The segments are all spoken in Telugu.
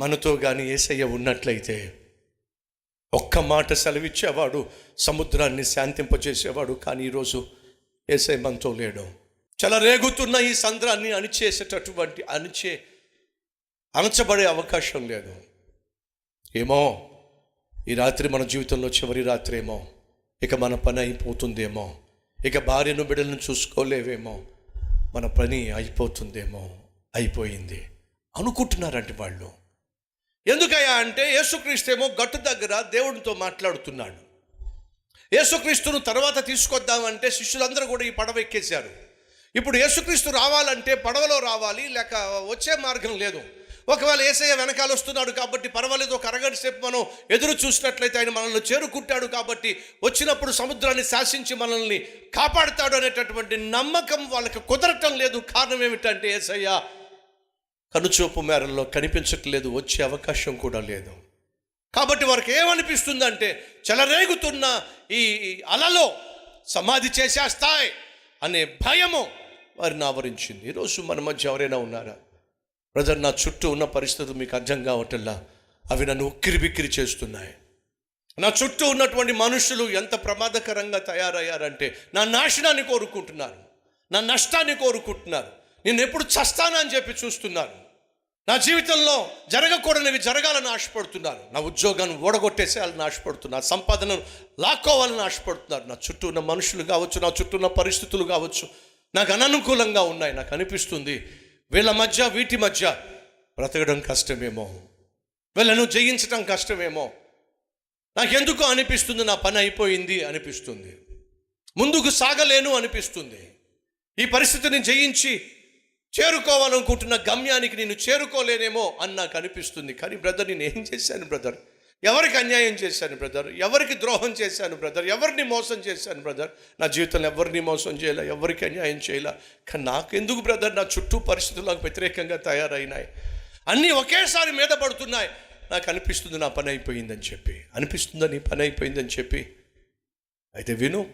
మనతో కానీ ఏసయ్య ఉన్నట్లయితే ఒక్క మాట సెలవిచ్చేవాడు సముద్రాన్ని శాంతింపజేసేవాడు కానీ ఈరోజు ఏసై మనతో లేడు. చాలా రేగుతున్న ఈ సంద్రాన్ని అణిచేసేటటువంటి అణిచే అణచబడే అవకాశం లేదు. ఏమో ఈ రాత్రి మన జీవితంలో చివరి రాత్రి ఏమో ఇక మన పని అయిపోతుందేమో ఇక భార్యను బిడ్డలను చూసుకోలేవేమో మన పని అయిపోతుందేమో అయిపోయింది అనుకుంటున్నారంటే వాళ్ళు. ఎందుకయ్యా అంటే యేసుక్రీస్తేమో గట్టు దగ్గర దేవుడితో మాట్లాడుతున్నాడు. యేసుక్రీస్తును తర్వాత తీసుకొద్దామంటే శిష్యులందరూ కూడా ఈ పడవ ఎక్కేశారు. ఇప్పుడు యేసుక్రీస్తు రావాలంటే పడవలో రావాలి లేక వచ్చే మార్గం లేదు. ఒకవేళ ఏసయ్య వెనకాల వస్తున్నాడు కాబట్టి పర్వాలేదు ఒక అరగంట సేపు మనం ఎదురు చూసినట్లయితే ఆయన మనల్ని చేరుకుంటాడు కాబట్టి వచ్చినప్పుడు సముద్రాన్ని శాసించి మనల్ని కాపాడుతాడు అనేటటువంటి నమ్మకం వాళ్ళకి కుదరటం లేదు. కారణం ఏమిటంటే ఏసయ్య కనుచూపు మేరల్లో కనిపించట్లేదు వచ్చే అవకాశం కూడా లేదు. కాబట్టి వారికి ఏమనిపిస్తుందంటే చెలరేగుతున్న ఈ అలలో సమాధి చేసేస్తాయి అనే భయము వారిని ఆవరించింది. ఈరోజు మన మధ్య ఎవరైనా ఉన్నారా? బ్రదర్ నా చుట్టూ ఉన్న పరిస్థితులు మీకు అర్థం కావటల్లా అవి నన్ను ఉక్కిరి బిక్కిరి చేస్తున్నాయి. నా చుట్టూ ఉన్నటువంటి మనుషులు ఎంత ప్రమాదకరంగా తయారయ్యారంటే నా నాశనాన్ని కోరుకుంటున్నారు. నా నష్టాన్ని కోరుకుంటున్నారు. నేను ఎప్పుడు చస్తానని చెప్పి చూస్తున్నారు. నా జీవితంలో జరగకూడనివి జరగాలని ఆశపడుతున్నారు. నా ఉద్యోగాన్ని ఓడగొట్టేసేయాలని ఆశపడుతున్నారు. సంపాదనను లాక్కోవాలని ఆశపడుతున్నారు. నా చుట్టూ ఉన్న మనుషులు కావచ్చు నా చుట్టూ ఉన్న పరిస్థితులు కావచ్చు నాకు అననుకూలంగా ఉన్నాయి నాకు అనిపిస్తుంది. వీళ్ళ మధ్య వీటి మధ్య బ్రతకడం కష్టమేమో. వీళ్ళను జయించడం కష్టమేమో. నాకెందుకు అనిపిస్తుంది నా పని అయిపోయింది అనిపిస్తుంది. ముందుకు సాగలేను అనిపిస్తుంది. ఈ పరిస్థితిని జయించి చేరుకోవాలనుకుంటున్న గమ్యానికి నేను చేరుకోలేనేమో అని నాకు అనిపిస్తుంది. కానీ బ్రదర్ నేను ఏం చేశాను బ్రదర్? ఎవరికి అన్యాయం చేశాను బ్రదర్? ఎవరికి ద్రోహం చేశాను బ్రదర్? ఎవరిని మోసం చేశాను బ్రదర్? నా జీవితంలో ఎవరిని మోసం చేయలే? ఎవరికి అన్యాయం చేయలే? కానీ నాకెందుకు బ్రదర్? నా చుట్టూ పరిస్థితులు నాకు వ్యతిరేకంగా తయారైనాయి. అన్నీ ఒకేసారి మీద పడుతున్నాయి. నాకు అనిపిస్తుంది నా పని అయిపోయిందని చెప్పి. అనిపిస్తుందా నీ పని అయిపోయిందని చెప్పి? అయితే విను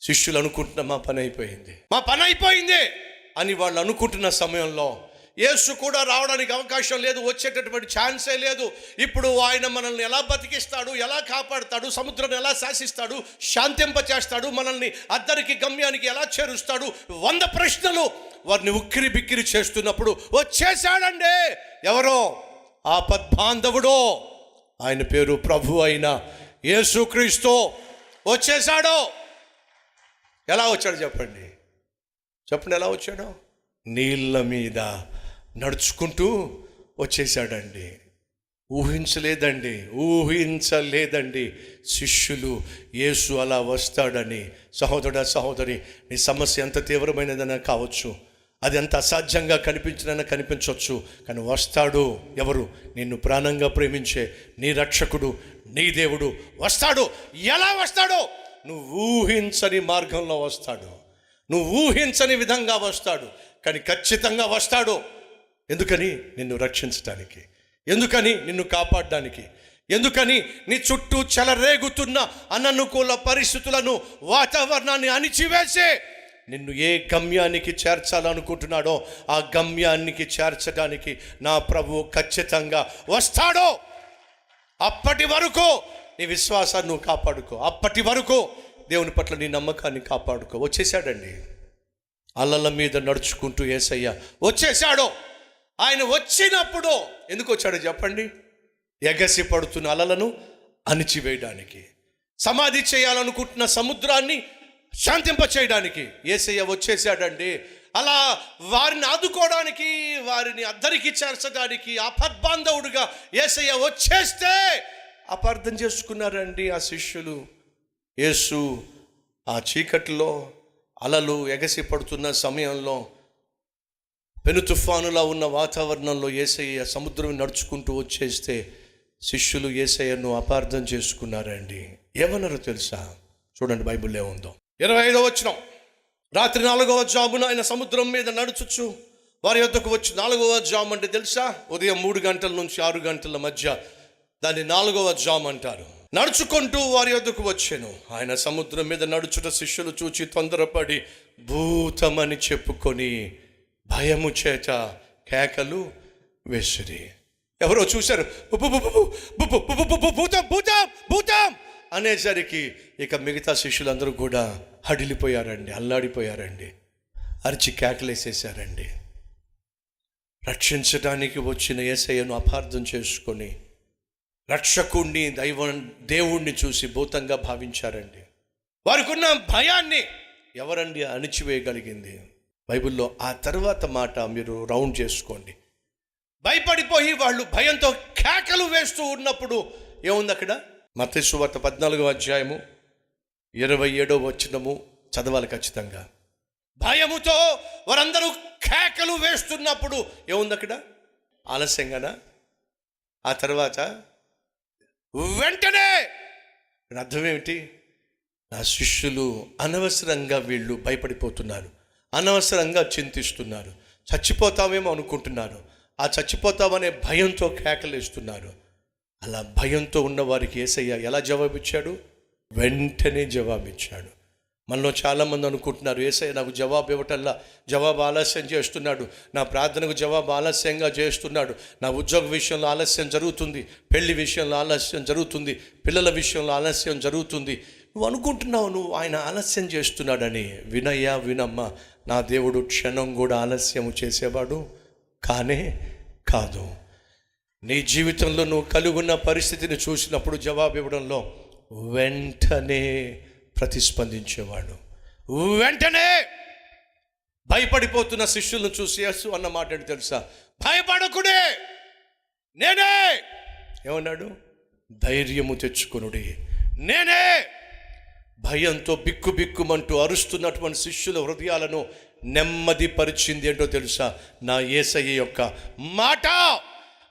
శిష్యులు అనుకుంటున్నా మా పని అయిపోయింది. మా పని అయిపోయింది. అని వాళ్ళు అనుకుంటున్న సమయంలో యేసు కూడా రావడానికి అవకాశం లేదు వచ్చేటటువంటి ఛాన్సే లేదు. ఇప్పుడు ఆయన మనల్ని ఎలా బతికిస్తాడు ఎలా కాపాడుతాడు సముద్రం ఎలా శాసిస్తాడు శాంతింపచేస్తాడు మనల్ని అద్దరికి గమ్యానికి ఎలా చేరుస్తాడు వంద ప్రశ్నలు వారిని ఉక్కిరి బిక్కిరి చేస్తున్నప్పుడు వచ్చేసాడండి ఎవరో? ఆ పద్బాంధవుడో ఆయన పేరు ప్రభు అయిన యేసుక్రీస్తు. వచ్చేసాడో ఎలా వచ్చాడు చెప్పండి? చెప్పండి ఎలా వచ్చాడో? నీళ్ళ మీద నడుచుకుంటూ వచ్చేసాడండి ఊహించలేదండి ఊహించలేదండి. శిష్యులు యేసు అలా వస్తాడని సహోదరుడ సహోదరి నీ సమస్య ఎంత తీవ్రమైనదైనా కావచ్చు. అది ఎంత అసాధ్యంగా కనిపించినైనా కనిపించవచ్చు. కానీ వస్తాడు ఎవరు? నిన్ను ప్రాణంగా ప్రేమించే నీ రక్షకుడు నీ దేవుడు వస్తాడు. ఎలా వస్తాడు? నువ్వు ఊహించని మార్గంలో వస్తాడు. నువ్వు ఊహించని విధంగా వస్తాడు కానీ ఖచ్చితంగా వస్తాడు. ఎందుకని? నిన్ను రక్షించడానికి ఎందుకని? నిన్ను కాపాడడానికి. ఎందుకని? నీ చుట్టూ చెలరేగుతున్న అననుకూల పరిస్థితులను వాతావరణాన్ని అణిచివేసే. నిన్ను ఏ గమ్యానికి చేర్చాలనుకుంటున్నాడో ఆ గమ్యానికి చేర్చడానికి నా ప్రభు ఖచ్చితంగా వస్తాడో. అప్పటి వరకు నీ విశ్వాసాన్ని నువ్వు కాపాడుకో. అప్పటి వరకు దేవుని పట్ల నీ నమ్మకాన్ని కాపాడుకో. వచ్చేసాడండి అల్లల మీద నడుచుకుంటూ ఏసయ్య వచ్చేసాడు ఆయన వచ్చినప్పుడు ఎందుకు వచ్చాడో చెప్పండి. ఎగసి పడుతున్న అలలను అణిచివేయడానికి సమాధి చేయాలనుకుంటున్న సముద్రాన్ని శాంతింప చేయడానికి ఏసయ్య వచ్చేసాడండి అలా వారిని ఆదుకోవడానికి వారిని అద్దరికి చేర్చడానికి అపద్బాంధవుడుగా ఏసయ్య వచ్చేస్తే అపార్థం చేసుకున్నారండి ఆ శిష్యులు. యేసు ఆ చీకటిలో అలలు ఎగసి పడుతున్న సమయంలో పెను తుఫానులా ఉన్న వాతావరణంలో ఏసయ్య సముద్రం నడుచుకుంటూ వచ్చేస్తే శిష్యులు ఏసయ్యను అపార్థం చేసుకున్నారండి. ఏమన్నారో తెలుసా? చూడండి బైబిల్లో ఉందో ఇరవై ఐదో వచ్చిన రాత్రి నాలుగవ జామున ఆయన సముద్రం మీద నడుచుచు వారి యొద్దకు వచ్చి నాలుగవ జామ్ అంటే తెలుసా? ఉదయం మూడు గంటల నుంచి ఆరు గంటల మధ్య దాన్ని నాలుగవ జామ్ అంటారు. నడుచుకుంటూ వారి వద్దకు వచ్చాను. ఆయన సముద్రం మీద నడుచుట శిష్యులు చూచి తొందరపడి భూతమని చెప్పుకొని భయము చేత కేకలు వేసిరి. ఎవరో చూశారు. అనేసరికి ఇక మిగతా శిష్యులందరూ కూడా హడిలిపోయారండి అల్లాడిపోయారండి అరిచి కేకలేసేసారండి రక్షించడానికి వచ్చిన ఏసయ్యను అపార్థం చేసుకొని రక్షకుణ్ణి దైవం దేవుణ్ణి చూసి భూతంగా భావించారండి. వారికున్న భయాన్ని ఎవరండి అణిచివేయగలిగింది? బైబిల్లో ఆ తర్వాత మాట మీరు రౌండ్ చేసుకోండి. భయపడిపోయి వాళ్ళు భయంతో కేకలు వేస్తూ ఉన్నప్పుడు ఏముంది అక్కడ? మతేసు పద్నాలుగో అధ్యాయము ఇరవై ఏడో వచ్చినము చదవాలి ఖచ్చితంగా. భయముతో వారందరూ కేకలు వేస్తున్నప్పుడు ఏముంది అక్కడ? ఆలస్యంగానా? ఆ తర్వాత వెంటనే! అర్థం ఏమిటి? నా శిష్యులు అనవసరంగా వీళ్ళు భయపడిపోతున్నారు. అనవసరంగా చింతిస్తున్నారు. చచ్చిపోతామేమో అనుకుంటున్నారు. ఆ చచ్చిపోతామనే భయంతో కేకలేస్తున్నారు. అలా భయంతో ఉన్న వారికి ఏసయ్య ఎలా జవాబిచ్చాడు? వెంటనే జవాబిచ్చాడు. మనలో చాలామంది అనుకుంటున్నారు ఏసై నాకు జవాబు ఇవ్వటల్లా జవాబు ఆలస్యం చేస్తున్నాడు. నా ప్రార్థనకు జవాబు ఆలస్యంగా చేస్తున్నాడు. నా ఉద్యోగ విషయంలో ఆలస్యం జరుగుతుంది. పెళ్ళి విషయంలో ఆలస్యం జరుగుతుంది. పిల్లల విషయంలో ఆలస్యం జరుగుతుంది. నువ్వు అనుకుంటున్నావు నువ్వు ఆయన ఆలస్యం చేస్తున్నాడని. వినయ్యా వినమ్మ నా దేవుడు క్షణం కూడా ఆలస్యం చేసేవాడు కానే కాదు. నీ జీవితంలో నువ్వు కలుగున్న పరిస్థితిని చూసినప్పుడు జవాబు ఇవ్వడంలో వెంటనే ప్రతిస్పందించేవాడు. వెంటనే భయపడిపోతున్న శిష్యులను చూసి యేసు అన్న మాట తెలుసా? భయపడకుడే! నేనే! ఏమన్నాడు? ధైర్యము తెచ్చుకునుడి. నేనే! భయంతో బిక్కు బిక్కుమంటూ అరుస్తున్నటువంటి శిష్యుల హృదయాలను నెమ్మది పరిచింది ఏంటో తెలుసా? నా ఏసయ్య యొక్క మాట!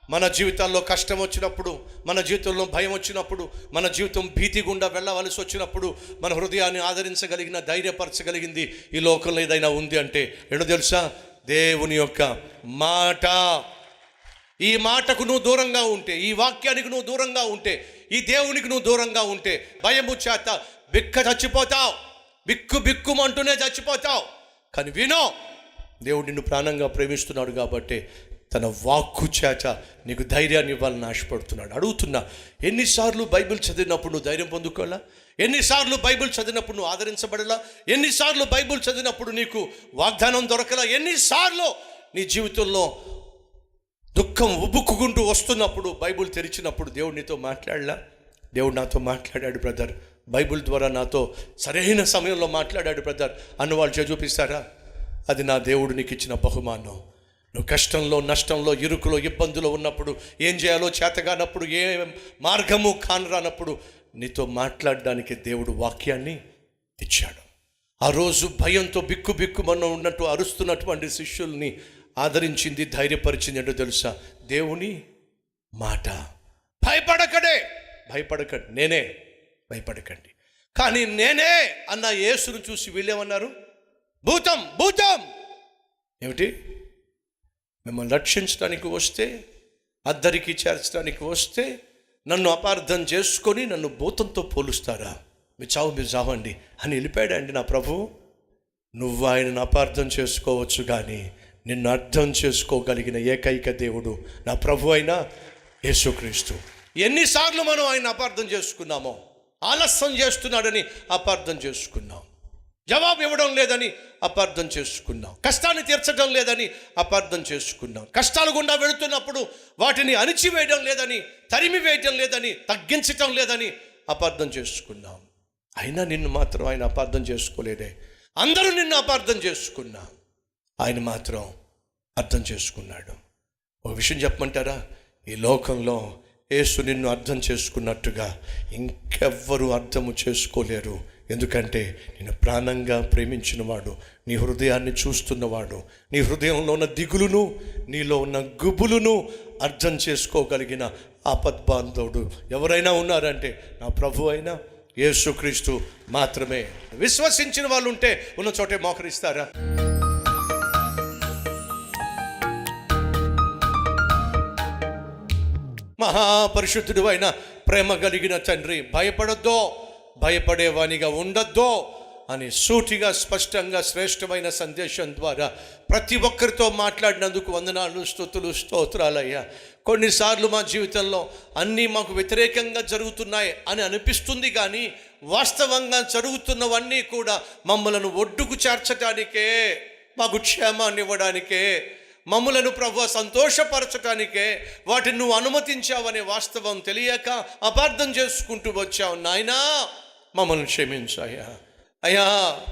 మన జీవితాల్లో కష్టం వచ్చినప్పుడు మన జీవితంలో భయం వచ్చినప్పుడు మన జీవితం భీతి గుండా వెళ్ళవలసి వచ్చినప్పుడు మన హృదయాన్ని ఆదరించగలిగిన ధైర్యపరచగలిగింది ఈ లోకంలో ఏదైనా ఉంది అంటే ఏంటో తెలుసా? దేవుని యొక్క మాట. ఈ మాటకు నువ్వు దూరంగా ఉంటే ఈ వాక్యానికి నువ్వు దూరంగా ఉంటే ఈ దేవునికి నువ్వు దూరంగా ఉంటే భయము చేత బిక్క చచ్చిపోతావు. బిక్కు బిక్కుమంటూనే చచ్చిపోతావు. కానీ వినో దేవుడు నిన్ను ప్రాణంగా ప్రేమిస్తున్నాడు కాబట్టి తన వాక్కు చేత నీకు ధైర్యాన్ని ఇవ్వాలని ఆశపడుతున్నాడు అడుగుతున్నా ఎన్నిసార్లు బైబిల్ చదివినప్పుడు నువ్వు ధైర్యం పొందుకోవాలా? ఎన్నిసార్లు బైబిల్ చదివినప్పుడు నువ్వు ఆదరించబడలా? ఎన్నిసార్లు బైబిల్ చదివినప్పుడు నీకు వాగ్దానం దొరకలా? ఎన్నిసార్లు నీ జీవితంలో దుఃఖం ఉబుక్కుంటూ వస్తున్నప్పుడు బైబిల్ తెరిచినప్పుడు దేవుడు నీతో మాట్లాడలా? దేవుడు నాతో మాట్లాడాడు బ్రదర్. బైబిల్ ద్వారా నాతో సరైన సమయంలో మాట్లాడాడు బ్రదర్. అన్న వాళ్ళు చూపిస్తారా అది నా దేవుడు నీకు ఇచ్చిన బహుమానం. నువ్వు కష్టంలో నష్టంలో ఇరుకులో ఇబ్బందులో ఉన్నప్పుడు ఏం చేయాలో చేతగానప్పుడు ఏ మార్గము కానరానప్పుడు నీతో మాట్లాడడానికి దేవుడు వాక్యాన్ని ఇచ్చాడు ఆ రోజు భయంతో బిక్కు బిక్కుమన్న ఉన్నట్టు అరుస్తున్నటువంటి శిష్యుల్ని ఆదరించింది ధైర్యపరిచింది అంటే తెలుసా? దేవుని మాట. భయపడకడే! భయపడకండి. నేనే భయపడకండి. కానీ నేనే అన్న యేసును చూసి వీళ్ళేమన్నారు భూతం భూతం! ఏమిటి? మిమ్మల్ని రక్షించడానికి వస్తే అద్దరికి చేర్చడానికి వస్తే నన్ను అపార్థం చేసుకొని నన్ను భూతంతో పోలుస్తారా? మీ చావు మీరు చావండి. అని వెళ్ళిపోయాడండి నా ప్రభు. నువ్వు ఆయనను అపార్థం చేసుకోవచ్చు కానీ నిన్ను అర్థం చేసుకోగలిగిన ఏకైక దేవుడు నా ప్రభు అయిన యేసుక్రీస్తు. ఎన్నిసార్లు మనం ఆయన అపార్థం చేసుకున్నామో ఆలస్యం చేస్తున్నాడని అపార్థం చేసుకున్నాం. జవాబు ఇవ్వడం లేదని అపార్థం చేసుకున్నాం. కష్టాన్ని తీర్చడం లేదని అపార్థం చేసుకున్నాం. కష్టాలు గుండా వెళుతున్నప్పుడు వాటిని అణిచివేయడం లేదని తరిమి వేయడం లేదని తగ్గించటం లేదని అపార్థం చేసుకున్నాం. అయినా నిన్ను మాత్రం ఆయన అపార్థం చేసుకోలేదే అందరూ నిన్ను అపార్థం చేసుకున్నా. ఆయన మాత్రం అర్థం చేసుకున్నాడు. ఒక విషయం చెప్పమంటారా? ఈ లోకంలో యేసు నిన్ను అర్థం చేసుకున్నట్టుగా ఇంకెవ్వరూ అర్థము చేసుకోలేరు. ఎందుకంటే నేను ప్రాణంగా ప్రేమించినవాడు నీ హృదయాన్ని చూస్తున్నవాడు నీ హృదయంలో ఉన్న దిగులును నీలో ఉన్న గుబులును అర్థం చేసుకోగలిగిన ఆపద్బాంధవుడు ఎవరైనా ఉన్నారంటే నా ప్రభు అయినా యేసుక్రీస్తు మాత్రమే. విశ్వసించిన వాళ్ళు ఉంటే ఉన్న చోటే మోకరిస్తారా? మహాపరిశుద్ధుడు అయిన ప్రేమ కలిగిన తండ్రి భయపడద్దో. భయపడేవానిగా ఉండొద్దో అని సూటిగా స్పష్టంగా శ్రేష్టమైన సందేశం ద్వారా ప్రతి ఒక్కరితో మాట్లాడినందుకు వందనాలు స్థుతులు స్తోత్రాలయ్యా. కొన్నిసార్లు మా జీవితంలో అన్నీ మాకు వ్యతిరేకంగా జరుగుతున్నాయి అని అనిపిస్తుంది కానీ వాస్తవంగా జరుగుతున్నవన్నీ కూడా మమ్మలను ఒడ్డుకు చేర్చడానికే మాకు క్షేమాన్ని ఇవ్వడానికే మమ్మలను ప్రభు సంతోషపరచటానికే వాటిని నువ్వు అనుమతించావనే వాస్తవం తెలియక అపార్థం చేసుకుంటూ వచ్చావు. నాయనా మమ్మల్ని క్షమించు అయ్యా అయ్యా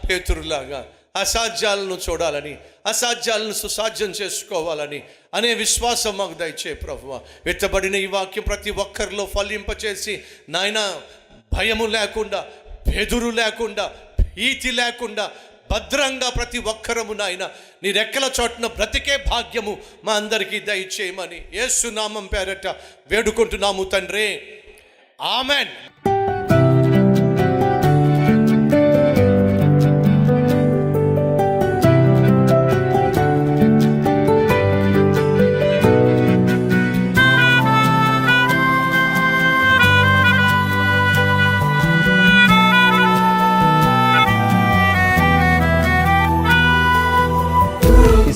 పేతురులాగా అసాధ్యాలను చూడాలని అసాధ్యాలను సుసాధ్యం చేసుకోవాలని అనే విశ్వాసం మాకు దయచే ప్రభు విత్తబడిన ఈ వాక్యం ప్రతి ఒక్కరిలో ఫలింపచేసి నాయన భయము లేకుండా బెదురు లేకుండా భీతి లేకుండా భద్రంగా ప్రతి ఒక్కరము నాయన నీ రెక్కల చోటున బ్రతికే భాగ్యము మా అందరికీ దయచేయమని యేసునామం పేరట వేడుకుంటున్నాము తండ్రి. ఆమెన్.